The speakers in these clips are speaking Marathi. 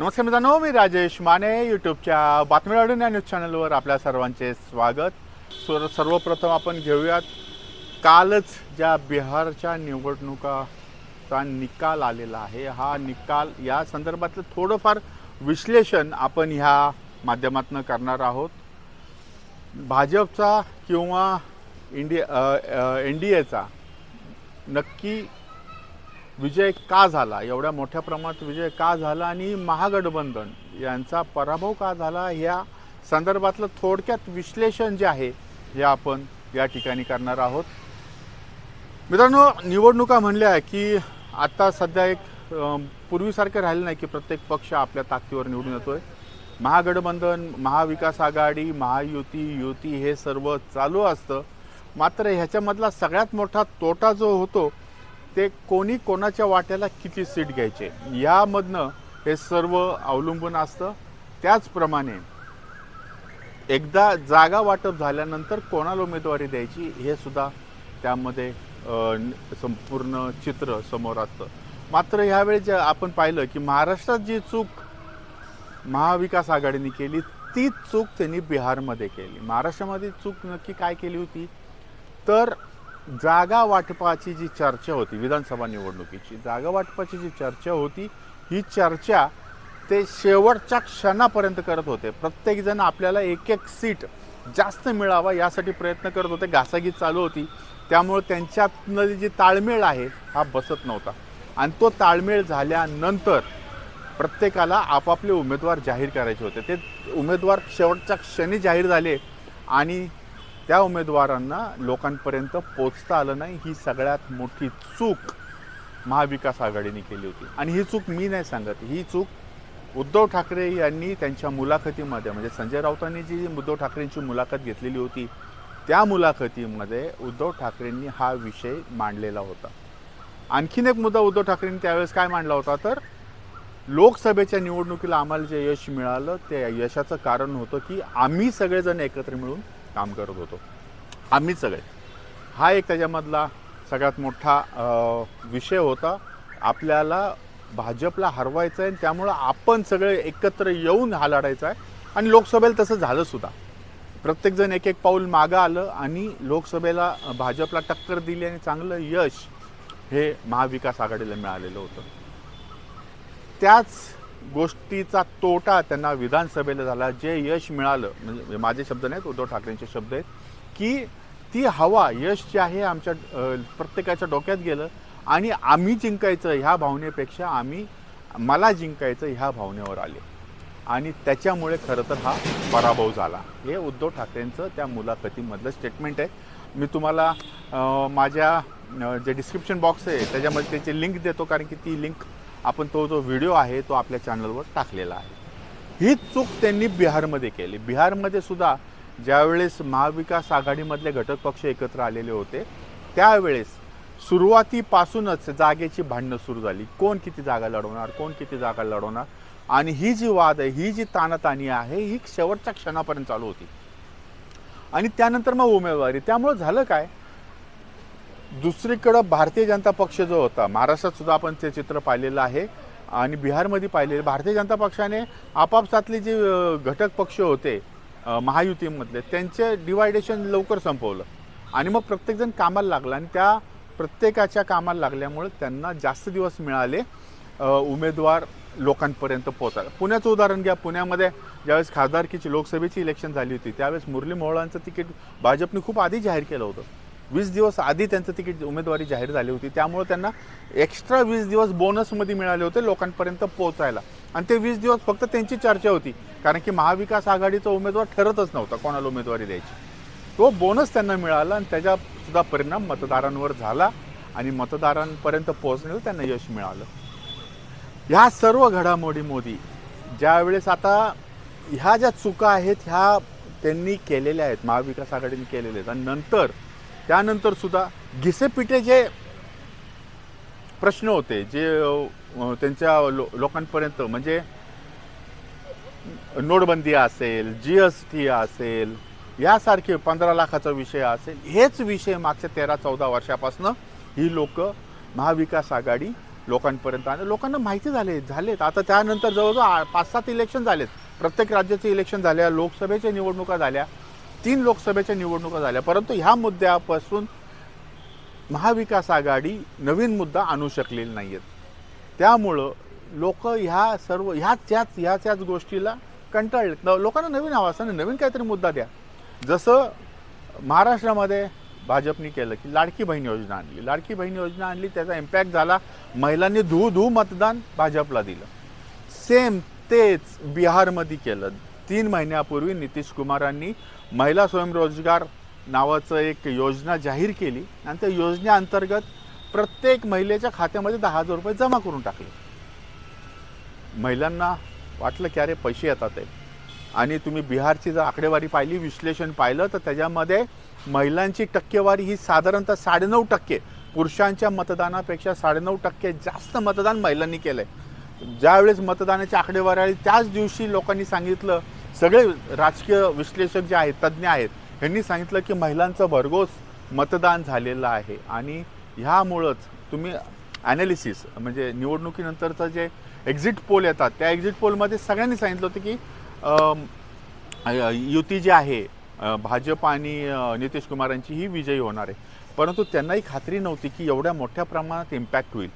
नमस्कार मित्रांनो मी राजेश माने यूट्यूबच्या बातमीवाडी या न्यूज चॅनलवर आपल्या सर्वांचे स्वागत. सर सर्वप्रथम आपण घेऊयात कालच ज्या बिहारच्या निवडणुकाचा निकाल आलेला आहे हा निकाल या संदर्भातलं थोडंफार विश्लेषण आपण ह्या माध्यमातून करणार आहोत. भाजपचा किंवा इंडिया एन डी एचा नक्की विजय का झाला? एवढ्या मोठ्या प्रमाणात विजय का झाला? आणि महागठबंधन यांचा पराभव का झाला? या संदर्भातलं थोडक्यात विश्लेषण जे आहे हे आपण या ठिकाणी करणार आहोत. मित्रांनो निवडणुका म्हणल्या की आत्ता सध्या एक पूर्वीसारखं राहिलं नाही की प्रत्येक पक्ष आपल्या ताकदीवर निवडून येतोय. महागठबंधन महाविकास आघाडी महायुती युती हे सर्व चालू असतं. मात्र ह्याच्यामधला सगळ्यात मोठा तोटा जो होतो ते कोणी कोणाच्या वाट्याला किती सीट घ्यायचे? यामधनं हे सर्व अवलंबून असतं. त्याचप्रमाणे एकदा जागा वाटप झाल्यानंतर कोणाला उमेदवारी द्यायची हे सुद्धा त्यामध्ये संपूर्ण चित्र समोर असतं. मात्र ह्यावेळी जे आपण पाहिलं की महाराष्ट्रात जी चूक महाविकास आघाडीने केली तीच चूक त्यांनी बिहारमध्ये केली. महाराष्ट्रामध्ये चूक नक्की काय केली होती? तर जागा वाटपाची जी चर्चा होती विधानसभा निवडणुकीची जागा वाटपाची जी चर्चा होती ही चर्चा ते शेवटच्या क्षणापर्यंत करत होते. प्रत्येकजण आपल्याला एक एक सीट जास्त मिळावा यासाठी प्रयत्न करत होते. घासाघीस चालू होती. त्यामुळे त्यांच्यातनं जी ताळमेळ आहे हा बसत नव्हता. आणि तो ताळमेळ झाल्यानंतर प्रत्येकाला आपापले उमेदवार जाहीर करायचे होते. ते उमेदवार शेवटच्या क्षणी जाहीर झाले आणि त्या उमेदवारांना लोकांपर्यंत पोचता आलं नाही ही सगळ्यात मोठी चूक महाविकास आघाडीने केली होती. आणि ही चूक मी नाही सांगत ही चूक उद्धव ठाकरे यांनी त्यांच्या मुलाखतीमध्ये म्हणजे संजय राऊतांनी जी उद्धव ठाकरेंची मुलाखत घेतलेली होती त्या मुलाखतीमध्ये उद्धव ठाकरेंनी हा विषय मांडलेला होता. आणखीन एक मुद्दा उद्धव ठाकरेंनी त्यावेळेस काय मांडला होता तर लोकसभेच्या निवडणुकीला आम्हाला जे यश मिळालं ते यशाचं कारण होतं की आम्ही सगळेजण एकत्र मिळून काम करत होतो. आम्ही सगळे. हा एक त्याच्यामधला सगळ्यात मोठा विषय होता. आपल्याला भाजपला हरवायचं आहे त्यामुळं आपण सगळे एकत्र येऊन हा लढायचा आहे आणि लोकसभेला तसं झालं सुद्धा. प्रत्येकजण एक एक पाऊल मागं आलं आणि लोकसभेला भाजपला टक्कर दिली आणि चांगलं यश हे महाविकास आघाडीला मिळालेलं होतं. त्याच गोष्टीचा तोटा त्यांना विधानसभेला झाला जे यश मिळालं म्हणजे माझे शब्द नाहीत उद्धव ठाकरेंचे शब्द आहेत की ती हवा यश जे आहे आमच्या प्रत्येकाच्या डोक्यात गेलं आणि आम्ही जिंकायचं ह्या भावनेपेक्षा आम्ही मला जिंकायचं ह्या भावनेवर आले. आणि त्याच्यामुळे खरं तर हा पराभव झाला. हे उद्धव ठाकरेंचं त्या मुलाखतीमधलं स्टेटमेंट आहे. मी तुम्हाला माझ्या जे डिस्क्रिप्शन बॉक्स आहे त्याच्यामध्ये त्याची लिंक देतो कारण की ती लिंक आपण तो जो व्हिडिओ आहे तो आपल्या चॅनलवर टाकलेला आहे. ही चूक त्यांनी बिहारमध्ये केली. बिहारमध्ये सुद्धा ज्यावेळेस महाविकास आघाडीमधले घटक पक्ष एकत्र आलेले होते त्यावेळेस सुरुवातीपासूनच जागेची भांडणं सुरू झाली. कोण किती जागा लढवणार कोण किती जागा लढवणार? आणि ही जी वाद आहे ही जी तानाताणी आहे ही शेवटच्या क्षणापर्यंत चालू होती. आणि त्यानंतर मग उमेदवारी. त्यामुळं झालं काय? दुसरीकडं भारतीय जनता पक्ष जो होता महाराष्ट्रात सुद्धा आपण ते चित्र पाहिलेलं आहे. आणि बिहारमध्ये पाहिलेलं भारतीय जनता पक्षाने आपापसातले जे घटक पक्ष होते महायुतीमधले त्यांचे डिवायडेशन लवकर संपवलं. आणि मग प्रत्येकजण कामाला लागला आणि त्या प्रत्येकाच्या कामाला लागल्यामुळे त्यांना जास्त दिवस मिळाले उमेदवार लोकांपर्यंत पोहोचायला. पुण्याचं उदाहरण घ्या. पुण्यामध्ये ज्यावेळेस खासदारकीची लोकसभेची इलेक्शन झाली होती त्यावेळेस मुरली मोहळांचं तिकीट भाजपने खूप आधी जाहीर केलं होतं. वीस दिवस आधी त्यांचं तिकीट उमेदवारी जाहीर झाली होती. त्यामुळे त्यांना एक्स्ट्रा वीस दिवस बोनसमध्ये मिळाले होते लोकांपर्यंत पोहोचायला. आणि ते वीस दिवस फक्त त्यांची चर्चा होती. कारण की महाविकास आघाडीचा उमेदवार ठरतच नव्हता कोणाला उमेदवारी द्यायची. तो बोनस त्यांना मिळाला आणि त्याच्यासुद्धा परिणाम मतदारांवर झाला आणि मतदारांपर्यंत पोहोचण्याला त्यांना यश मिळालं. ह्या सर्व घडामोडी मोदी ज्यावेळेस आता ह्या ज्या चुका आहेत ह्या त्यांनी केलेल्या आहेत महाविकास आघाडीने केलेल्या आहेत. आणि नंतर त्यानंतर सुद्धा घिसेपिटे जे प्रश्न होते जे त्यांच्या लो लोकांपर्यंत म्हणजे नोटबंदी असेल जी एस टी असेल यासारखे पंधरा लाखाचा विषय असेल हेच विषय मागच्या तेरा चौदा वर्षापासून ही लोक महाविकास आघाडी लोकांपर्यंत आणि लोकांना माहिती झाले झालेत. आता त्यानंतर जवळजवळ पाच सात इलेक्शन झालेत. प्रत्येक राज्याचे इलेक्शन झाल्या लोकसभेच्या निवडणुका झाल्या. तीन लोकसभेच्या निवडणुका झाल्या. परंतु ह्या मुद्द्यापासून महाविकास आघाडी नवीन मुद्दा आणू शकलेली नाही आहेत त्यामुळं लोक ह्या सर्व ह्याच ह्याच ह्याच ह्याच गोष्टीला कंटाळलेत न- लोकांना नवीन आवासाने नवीन काहीतरी मुद्दा द्या. जसं महाराष्ट्रामध्ये भाजपने केलं की लाडकी बहीण योजना आणली. लाडकी बहीण योजना आणली त्याचा इम्पॅक्ट झाला. महिलांनी धू धू मतदान भाजपला दिलं. सेम तेच बिहारमध्ये केलं. तीन महिन्यापूर्वी नितीश कुमारांनी महिला स्वयंरोजगार नावाचं एक योजना जाहीर केली. आणि त्या योजनेअंतर्गत प्रत्येक महिलेच्या खात्यामध्ये दहा हजार रुपये जमा करून टाकले. महिलांना वाटलं की अरे पैसे येतात आहे आणि तुम्ही बिहारची जर आकडेवारी पाहिली विश्लेषण पाहिलं तर त्याच्यामध्ये महिलांची टक्केवारी ही साधारणतः साडेनऊ टक्के पुरुषांच्या मतदानापेक्षा साडेनऊ टक्के जास्त मतदान महिलांनी केलं आहे ज्यावेळेस मतदानाची आकडेवारी आली त्याच दिवशी लोकांनी सांगितलं सगळे राजकीय विश्लेषक जे आहेत तज्ज्ञ आहेत यांनी सांगितलं की महिलांचं भरघोस मतदान झालेलं आहे. आणि ह्यामुळंच तुम्ही ॲनालिसिस म्हणजे निवडणुकीनंतरचं जे एक्झिट पोल येतात त्या एक्झिट पोलमध्ये सगळ्यांनी सांगितलं होतं की युती जी आहे भाजप आणि नितीश कुमारांची ही विजयी होणार आहे. परंतु त्यांनाही खात्री नव्हती की एवढ्या मोठ्या प्रमाणात इम्पॅक्ट होईल.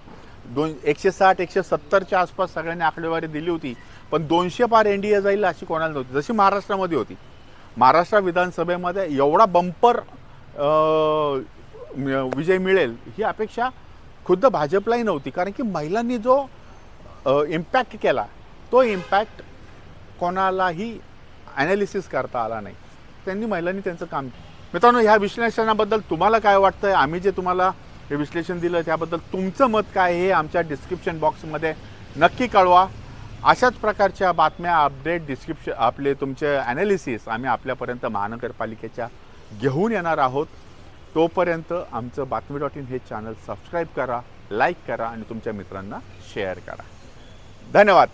दोन एकशे साठ एकशे सत्तरच्या आसपास सगळ्यांनी आकडेवारी दिली होती. पण दोनशे पार एन डी ए जाईल अशी कोणाला नव्हती. जशी महाराष्ट्रामध्ये होती. महाराष्ट्र विधानसभेमध्ये एवढा बंपर विजय मिळेल ही अपेक्षा खुद्द भाजपलाही नव्हती. कारण की महिलांनी जो इम्पॅक्ट केला तो इम्पॅक्ट कोणालाही ॲनालिसिस करता आला नाही. त्यांनी महिलांनी त्यांचं काम केलं. मित्रांनो ह्या विश्लेषणाबद्दल तुम्हाला काय वाटतंय? आम्ही जे तुम्हाला हे विश्लेषण दिलं त्याबद्दल तुमचं मत काय हे आमच्या डिस्क्रिप्शन बॉक्समध्ये नक्की कळवा. अशाच प्रकारच्या बातम्या अपडेट डिस्क्रिप्शन आपले तुमचे ॲनालिसिस आम्ही आपल्यापर्यंत महानगरपालिकेच्या घेऊन येणार आहोत. तोपर्यंत आमचं बातमी डॉट इन हे चॅनल सबस्क्राईब करा लाईक करा आणि तुमच्या मित्रांना शेअर करा. धन्यवाद.